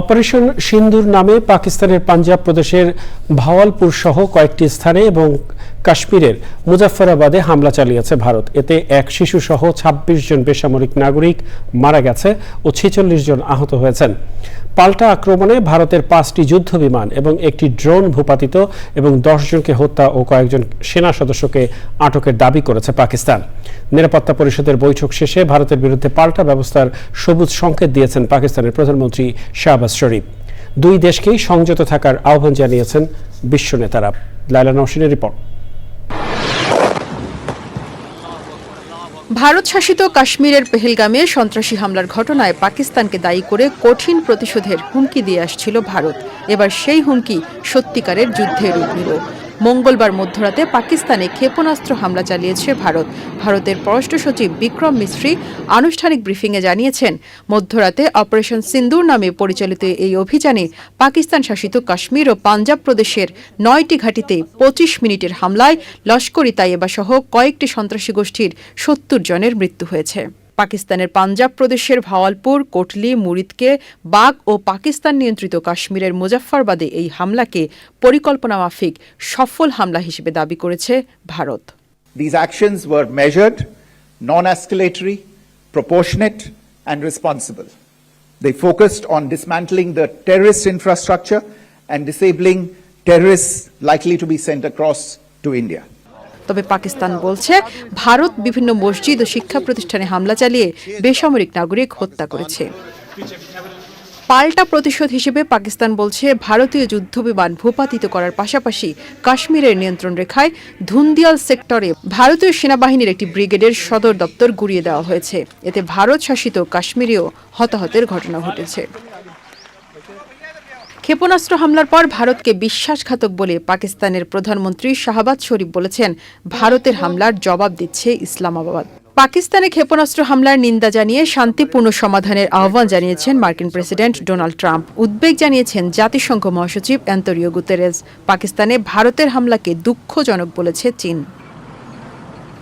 Operation সিন্দুর নামে পাকিস্তানের পাঞ্জাব প্রদেশের ভাওয়ালপুর সহ কয়েকটি স্থানে এবং কাশ্মীরের মুজাফফরাবাদে হামলা চালিয়েছে ভারত। এতে এক শিশু সহ ২৬ জন বেসামরিক নাগরিক মারা গেছে ও ছেচল্লিশ জন আহত হয়েছেন। পাল্টা আক্রমণে ভারতের পাঁচটি যুদ্ধ বিমান এবং একটি ড্রোন ভূপাতিত এবং জনকে হত্যা ও কয়েকজন সেনা সদস্যকে আটকের দাবি করেছে পাকিস্তান। নিরাপত্তা পরিষদের বৈঠক শেষে ভারতের বিরুদ্ধে পাল্টা ব্যবস্থার সবুজ সংকেত দিয়েছেন পাকিস্তানের প্রধানমন্ত্রী শাহবাজ শরীফ। দুই দেশকেই সংযত থাকার আহ্বান জানিয়েছেন বিশ্ব নেতারা। লাইলা নওশিনের রিপোর্ট। ভারত শাসিত কাশ্মীরের পেহেলগামে সন্ত্রাসী হামলার ঘটনায় পাকিস্তানকে দায়ী করে কঠিন প্রতিশোধের হুমকি দিয়ে আসছিল ভারত। এবার সেই হুমকি সত্যিকারের যুদ্ধে রূপ নিল। মঙ্গলবার মধ্যরাতে পাকিস্তানে ক্ষেপণাস্ত্র হামলা চালিয়েছে ভারত। ভারতের পররাষ্ট্র সচিব বিক্রম মিস্ত্রি আনুষ্ঠানিক ব্রিফিংয়ে জানিয়েছেন, মধ্যরাতে অপারেশন সিন্দুর নামে পরিচালিত এই অভিযানে পাকিস্তান শাসিত কাশ্মীর ও পাঞ্জাব প্রদেশের নয়টি ঘাঁটিতে পঁচিশ মিনিটের হামলায় লস্করি তাইয়েবা সহ কয়েকটি সন্ত্রাসী গোষ্ঠীর সত্তর জনের মৃত্যু হয়েছে। পাকিস্তানের পাঞ্জাব প্রদেশের ভাওয়ালপুর কোটলি মুরিদকে বাগ ও পাকিস্তান নিয়ন্ত্রিত কাশ্মীরের মুজাফফরবাদে এই হামলাকে পরিকল্পনা মাফিক সফল হামলা হিসেবে দাবি করেছে Bharat These actions were measured, non escalatory, proportionate, and responsible. They focused on dismantling the terrorist infrastructure and disabling terrorists likely to be sent across to India. তবে পাকিস্তান বলছে, ভারত বিভিন্ন মসজিদ ও শিক্ষা প্রতিষ্ঠানে হামলা চালিয়ে বেসামরিক নাগরিক হত্যা করেছে। পাল্টা প্রতিশোধ হিসেবে পাকিস্তান বলছে, ভারতীয় যুদ্ধবিমান ভূপাতিত করার পাশাপাশি কাশ্মীরের নিয়ন্ত্রণ রেখায় ধুন্দিয়াল সেক্টরে ভারতীয় সেনাবাহিনীর একটি ব্রিগেডের সদর দপ্তর গুড়িয়ে দেওয়া হয়েছে। এতে ভারত শাসিত কাশ্মীরেও হতাহতের ঘটনা ঘটেছে। ক্ষেপণাস্ত্র হামলার পর ভারতকে বিশ্বাসঘাতক বলে পাকিস্তানের প্রধানমন্ত্রী শাহবাজ শরীফ বলেছেন, ভারতের হামলার জবাব দিচ্ছে ইসলামাবাদ। পাকিস্তানে ক্ষেপণাস্ত্র হামলার নিন্দা জানিয়ে শান্তিপূর্ণ সমাধানের আহ্বান জানিয়েছেন মার্কিন প্রেসিডেন্ট ডোনাল্ড ট্রাম্প। উদ্বেগ জানিয়েছেন জাতিসংঘ মহাসচিব অ্যান্তরিও গুতেরেস। পাকিস্তানে ভারতের হামলাকে দুঃখজনক বলেছে চীন।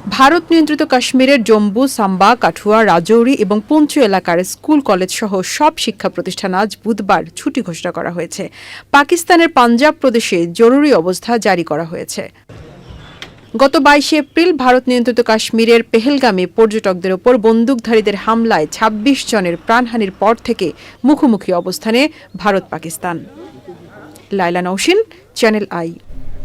ভারত নিয়ন্ত্রিত কাশ্মীরের জম্বু সাম্বা, কাঠুয়া, রাজৌরি এবং পঞ্চু এলাকার স্কুল, কলেজ সহ সব শিক্ষা প্রতিষ্ঠান আজ বুধবার ছুটি ঘোষণা করা হয়েছে। পাকিস্তানের পাঞ্জাব প্রদেশে জরুরি অবস্থা জারি করা হয়েছে। গত বাইশে এপ্রিল ভারত নিয়ন্ত্রিত কাশ্মীরের পেহেলগামে পর্যটকদের ওপর বন্দুকধারীদের হামলায় ২৬ জনের প্রাণহানির পর থেকে মুখোমুখি অবস্থানে ভারত পাকিস্তান লাইলা নৌসিন চ্যানেল আই।